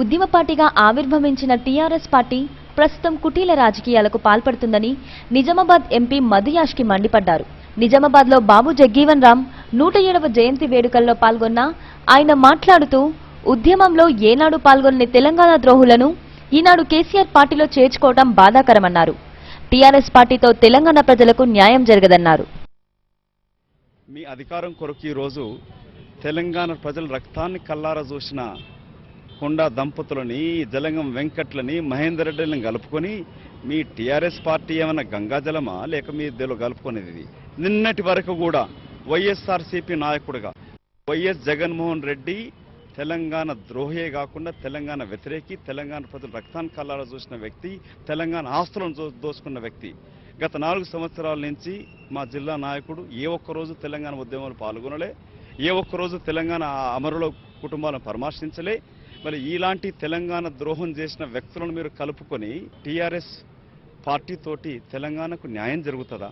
ఉద్యమ పార్టీగా ఆవిర్భవించిన టీఆర్ఎస్ పార్టీ ప్రస్తుతం కుటీల రాజకీయాలకు పాల్పడుతుందని నిజామాబాద్ ఎంపీ మధుయాష్కి మండిపడ్డారు. నిజామాబాద్లో బాబు జగ్గీవన్ రామ్ నూట ఏడవ జయంతి వేడుకల్లో పాల్గొన్న ఆయన మాట్లాడుతూ ఉద్యమంలో ఏనాడు పాల్గొనని తెలంగాణ ద్రోహులను ఈనాడు కేసీఆర్ పార్టీలో చేర్చుకోవడం బాధాకరమన్నారు. టీఆర్ఎస్ పార్టీతో తెలంగాణ ప్రజలకు న్యాయం జరగదన్నారు. మీ అధికారం కొరకు ఈరోజు తెలంగాణ ప్రజల రక్తాన్ని కల్లారా చూసిన కొండా దంపతులని జలంగం వెంకట్లని మహేందర్ రెడ్డిని కలుపుకొని మీ టీఆర్ఎస్ పార్టీ ఏమైనా గంగాజలమా లేక మీ ఇద్దరు కలుపుకునేది నిన్నటి వరకు కూడా వైఎస్ఆర్సీపీ నాయకుడిగా వైఎస్ జగన్మోహన్ రెడ్డి తెలంగాణ ద్రోహే కాకుండా తెలంగాణ వ్యతిరేకి తెలంగాణ ప్రజలు రక్తాన్ని కల్లారా చూసిన వ్యక్తి తెలంగాణ ఆస్తులను దోచుకున్న వ్యక్తి. గత నాలుగు సంవత్సరాల నుంచి మా జిల్లా నాయకుడు ఏ ఒక్క రోజు తెలంగాణ ఉద్యమంలో పాల్గొనలే ఏ ఒక్క రోజు తెలంగాణ అమరుల కుటుంబాలను పరామర్శించలే మరి ఇలాంటి తెలంగాణ ద్రోహం చేసిన వ్యక్తులను మీరు కలుపుకొని టీఆర్ఎస్ పార్టీతోటి తెలంగాణకు న్యాయం జరుగుతుందా?